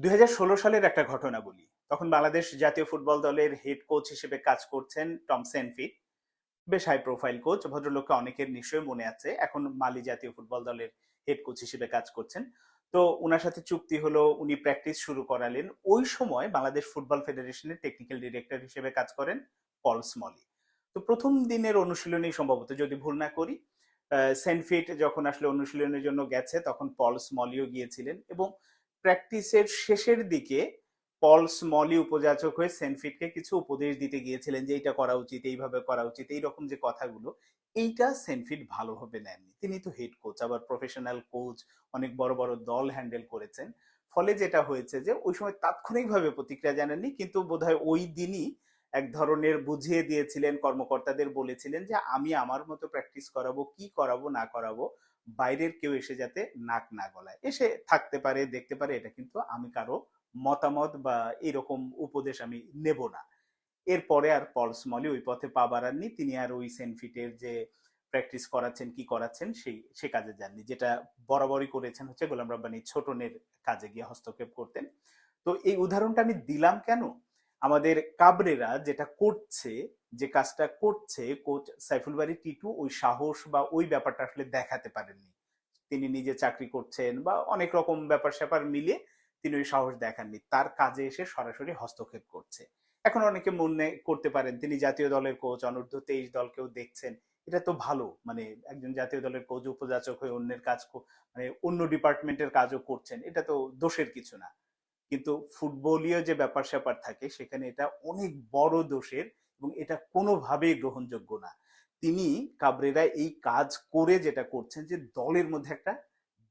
দুই হাজার ষোলো সালের একটা ঘটনা বলি। তখন বাংলাদেশ জাতীয় ফুটবল দলের হেড কোচ হিসেবে কাজ করছেন টম সেনফিট বেশ হাই প্রোফাইল কোচ ভদ্রলোককে অনেকের নিশ্চয়ই মনে আছে। এখন মালি জাতীয় ফুটবল দলের হেড কোচ হিসেবে কাজ করছেন। তো ওনার সাথে চুক্তি হলো, উনি প্র্যাকটিস শুরু করালেন। ওই সময় বাংলাদেশ ফুটবল ফেডারেশনের টেকনিক্যাল ডিরেক্টর হিসেবে কাজ করেন পল স্মলি। তো প্রথম দিনের অনুশীলনেই সম্ভবত, যদি ভুল না করি সেনফিট যখন আসলে অনুশীলনের জন্য গেছে, তখন পল স্মলিও গিয়েছিলেন এবং প্র্যাকটিসের শেষের দিকে পল স্মলি উপযাচক হয়ে সেনফিটকে কিছু উপদেশ দিতে গিয়েছিলেন যে এইটা করা উচিত, এইভাবে করা উচিত, এইরকম যে কথাগুলো, এইটা সেনফিট ভালোভাবে নেননি। তিনি তো হেড কোচ, আবার প্রফেশনাল কোচ, অনেক বড় বড় দল হ্যান্ডেল করেছেন। ফলে যেটা হয়েছে যে ওই সময় তাৎক্ষণিকভাবে প্রতিক্রিয়া জানাননি, কিন্তু বোধহয় ওই দিনই এক ধরনের বুঝিয়ে দিয়েছিলেন, কর্মকর্তাদের বলেছিলেন যে আমি আমার মতো প্র্যাকটিস করাবো, কি করাবো, না করাবো বাইরের কেউ এসে যাতে নাক না গলায়। এসে থাকতে পারে, দেখতে পারে, এটা কিন্তু আমি কারও মতামত বা এরকম উপদেশ আমি নেব না। এরপরে আর পল স্মলি ওই পথে পা বাড়াননি, তিনি আর ওই সেনফিটের যে প্র্যাকটিস করাচ্ছেন, কি করাচ্ছেন, সেই, সে কাজে যাননি। যেটা বরাবরই করেছেন হচ্ছে গোলাম রব্বানি ছোটনের কাজে গিয়ে হস্তক্ষেপ করতেন। তো এই উদাহরণটা আমি দিলাম কেন? আমাদের কাবরেরা যেটা করছে, যে কাজটা করছে, কোচ সাইফুল বাড়ি টিটু ওই সাহস বা ওই ব্যাপারটা আসলে দেখাতে পারেননি। তিনি নিজে চাকরি করছেন বা অনেক রকম ব্যাপার স্যাপার মিলে তিনি ওই সাহস দেখাননি। তার কাজে এসে সরাসরি হস্তক্ষেপ করছে। এখন অনেকে মনে করতে পারেন, তিনি জাতীয় দলের কোচ, অনূর্ধ্ব তেইশ দলকেও দেখছেন। এটা তো ভালো মানে একজন জাতীয় দলের কোচ, উপযাচক হয়ে অন্যের কাজ মানে অন্য ডিপার্টমেন্টের কাজও করছেন। এটা তো দোষের কিছু না। কিন্তু ফুটবলীয় যে ব্যাপার স্যাপার থাকে, সেখানে এটা অনেক বড় দোষের এবং এটা কোনোভাবেই গ্রহণযোগ্য না। তিনি কাবরেরা এই কাজ করে যেটা করছেন যে দলের মধ্যে একটা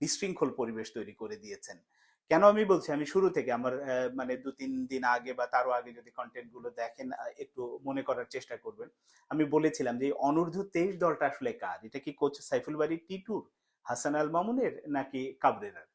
বিশৃঙ্খল পরিবেশ তৈরি করে দিয়েছেন। কেন আমি বলছি? আমি শুরু থেকে আমার মানে দু তিন দিন আগে বা তারও আগে যদি কন্টেন্টগুলো দেখেন একটু মনে করার চেষ্টা করবেন। আমি বলেছিলাম যে অনূর্ধ্ব তেইশ দলটা আসলে কার? এটা কি কোচ সাইফুল বাড়ি টিটুর হাসান আল মামুনের নাকি কাবরেরার?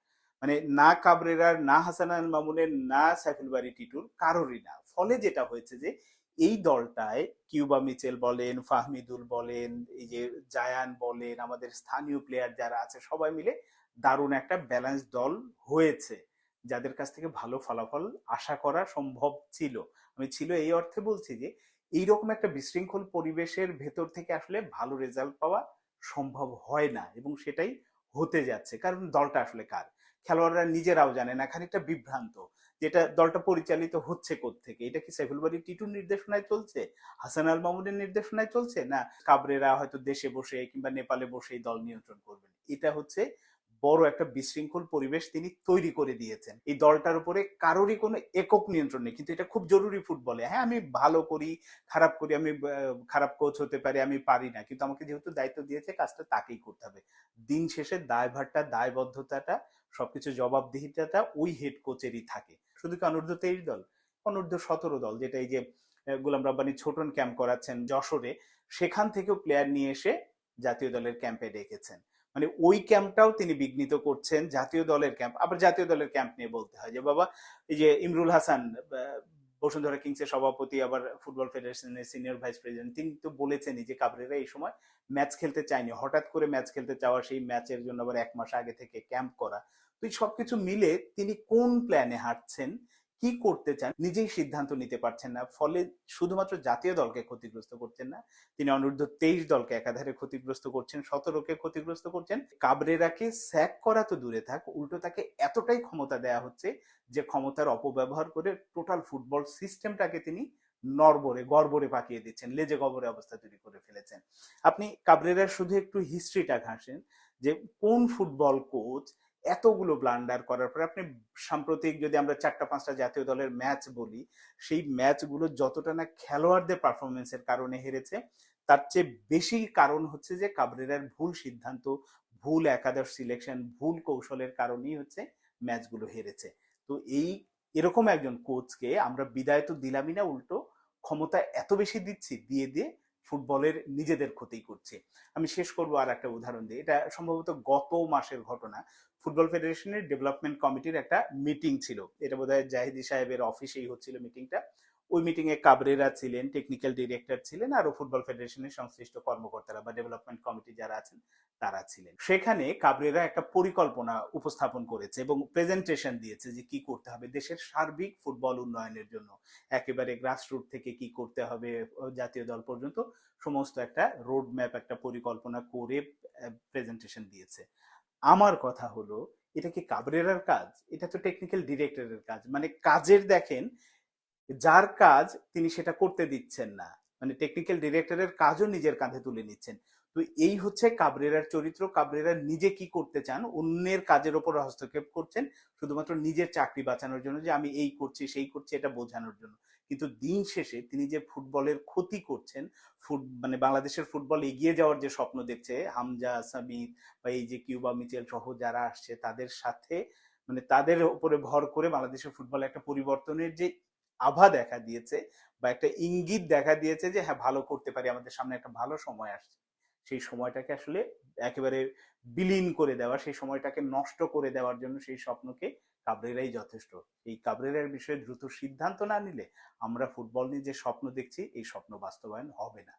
মানে না কাবরেরার, না হাসান আল মামুনের, না সাইফুল বাড়ি টিটুর কারোরই না। ফলে যেটা হয়েছে যে, এই দলটায় কিউবা মিচেল বলেন, ফাহমিদুল বলেন, এই যে জায়ান বলেন, আমাদের স্থানীয় প্লেয়ার যারা আছে, সবাই মিলে দারুণ একটা ব্যালেন্স দল হয়েছে, যাদের কাছ থেকে ভালো ফলাফল আশা করা সম্ভব ছিল। আমি ছিল এই অর্থে বলছি যে, এইরকম একটা বিশৃঙ্খল পরিবেশের ভেতর থেকে আসলে ভালো রেজাল্ট পাওয়া সম্ভব হয় না, এবং সেটাই হতে যাচ্ছে। কারণ দলটা আসলে কার? খেলোয়াড়রা নিজেরাও জানে না, খানিকটা বিভ্রান্ত যেটা দলটা পরিচালিত হচ্ছে থেকে এটা কি সাইফুল বাড়ি টিটুর নির্দেশনায় চলছে? হাসান আল মামুনের নির্দেশনায় চলছে? না, কাবরেরা হয়তো দেশে বসে কিংবা নেপালে বসে দল নিয়ন্ত্রণ করবেন। এটা হচ্ছে বড় একটা বিশৃঙ্খল পরিবেশ তিনি তৈরি করে দিয়েছেন। এই দলটার উপরে কারোরই কোনো একক নিয়ন্ত্রণ নেই, কিন্তু এটা খুব জরুরি ফুটবলে। হ্যাঁ আমি ভালো করি, খারাপ করি, আমি খারাপ কোচ হতে পারি, আমি পারি না, কিন্তু আমাকে যেহেতু দায়িত্ব দিয়েছে, কাজটা তাকেই করতে হবে। দিন শেষে দায়ভারটা, দায়বদ্ধতাটা সবকিছু জবাবদিহিতাটা ওই হেড কোচেরই থাকে। শুধু কি অনূর্ধ্ব তেইশ দল? অনূর্ধ্ব সতেরো দল, যেটা এই যে গোলাম রব্বানি ছোটন ক্যাম্প করাচ্ছেন যশোরে, সেখান থেকেও প্লেয়ার নিয়ে এসে জাতীয় দলের ক্যাম্পে ডেকেছেন। মানে ওই ক্যাম্পটাও তিনি বিঘ্নিত করছেন জাতীয় দলের ক্যাম্প আবার জাতীয় দলের ক্যাম্প নিয়ে বলতে হয় যে, বাবা, এই যে ইমরুল হাসান বসুন্ধরা কিংসের সভাপতি, আবার ফুটবল ফেডারেশনের সিনিয়র ভাইস প্রেসিডেন্ট, তিনি তো বলেছেনই যে কাবরেরা এই সময় ম্যাচ খেলতে চায়নি। হঠাৎ করে ম্যাচ খেলতে চাওয়া সেই ম্যাচের জন্য আবার এক মাস আগে থেকে ক্যাম্প করা। তো এই সবকিছু মিলে তিনি কোন প্ল্যানে হাঁটছেন? কি করতে চান নিজেই সিদ্ধান্ত নিতে পারছেন না। ফলে শুধুমাত্র জাতীয় দলকে ক্ষতিগ্রস্ত করছেন না, তিনি অনূর্ধ্ব তেইশ দলকে একাধারে ক্ষতিগ্রস্ত করছেন, সতেরোকে ক্ষতিগ্রস্ত করছেন। কাবরেরাকে স্যাক করা তো দূরে থাক, উল্টো তাকে এতটাই ক্ষমতা দেয়া হচ্ছে যে ক্ষমতার অপব্যবহার করে টোটাল ফুটবল সিস্টেমটাকে তিনি নরবরে গর্বরে পাকিয়ে দিচ্ছেন, লেজে গবরে অবস্থা তৈরি করে ফেলেছেন। আপনি কাবরেরার শুধু একটু হিস্ট্রিটা ঘাসেন যে কোন ফুটবল কোচ এতগুলো ব্লান্ডার করার পরে আপনি সাম্প্রতিক যদি আমরা চারটা পাঁচটা জাতীয় দলের ম্যাচ বলি, সেই ম্যাচগুলো যতটা না খেলোয়াড়দের পারফরমেন্সের কারণে হেরেছে, তার চেয়ে বেশি কারণ হচ্ছে যে কাবরেরার ভুল সিদ্ধান্ত, ভুল একাদশ সিলেকশন ভুল কৌশলের কারণেই হচ্ছে ম্যাচগুলো হেরেছে। তো এই এরকম একজন কোচকে আমরা বিদায় তো দিলামই না, উল্টো ক্ষমতা এত বেশি দিচ্ছি, দিয়ে দিয়ে ফুটবলের নিজেদের ক্ষতি করছে। আমি শেষ করব আর একটা উদাহরণ দিয়ে। এটা সম্ভবত গত মাসের ঘটনা। ফুটবল ফেডারেশনের ডেভেলপমেন্ট কমিটির একটা মিটিং ছিল। এটা বোধহয় জাহিদি সাহেবের অফিসেই হচ্ছিল মিটিংটা। ওই মিটিং এ কাবরেরা ছিলেন টেকনিক্যাল ডিরেক্টর ছিলেন আরও ফুটবল ফেডারেশনের সংশ্লিষ্ট কর্মকর্তারা বা ডেভেলপমেন্ট কমিটি যারা আছেন, তারা ছিলেন। সেখানে কাবরেরা একটা পরিকল্পনা উপস্থাপন করেছে এবং প্রেজেন্টেশন দিয়েছে যে কি করতে হবে দেশের সার্বিক ফুটবল উন্নয়নের জন্য। একেবারে গ্রাসরুট থেকে কি করতে হবে জাতীয় দল পর্যন্ত সমস্ত একটা রোড ম্যাপ একটা পরিকল্পনা করে প্রেজেন্টেশন দিয়েছে। আমার কথা হলো, এটা কি কাবরেরার কাজ? এটা তো টেকনিক্যাল ডিরেক্টরের কাজ। মানে কাজের দেখেন যার কাজ তিনি সেটা করতে দিচ্ছেন না। মানে টেকনিক্যাল ডিরেক্টরের কাজও নিজের কাঁধে তুলে নিচ্ছেন। তো এই হচ্ছে কাবরেরার চরিত্র। কাবরেরা নিজে কি করতে চান, অন্যের কাজের ওপর হস্তক্ষেপ করছেন শুধুমাত্র নিজের চাকরি বাঁচানোর জন্য যে আমি এই করছি, সেই করছি, এটা বোঝানোর জন্য। কিন্তু দিন শেষে তিনি যে ফুটবলের ক্ষতি করছেন, ফুট মানে বাংলাদেশের ফুটবল এগিয়ে যাওয়ার যে স্বপ্ন দেখছে, হামজা সামিদ বা এই যে কিউবা, মিচেল সহ যারা আসছে, তাদের সাথে মানে তাদের উপরে ভর করে বাংলাদেশের ফুটবলে একটা পরিবর্তনের যে আভা দেখা দিয়েছে বা একটা ইঙ্গিত দেখা দিয়েছে যে হ্যাঁ ভালো করতে পারি, আমাদের সামনে একটা ভালো সময় আসছে। সেই সময়টাকে আসলে একেবারে বিলীন করে দেওয়া, সেই সময়টাকে নষ্ট করে দেওয়ার জন্য সেই স্বপ্নকে কাবরেরাই যথেষ্ট। এই কাবরেরার বিষয়ে দ্রুত সিদ্ধান্ত না নিলে আমরা ফুটবল নিয়ে যে স্বপ্ন দেখছি, এই স্বপ্ন বাস্তবায়ন হবে না।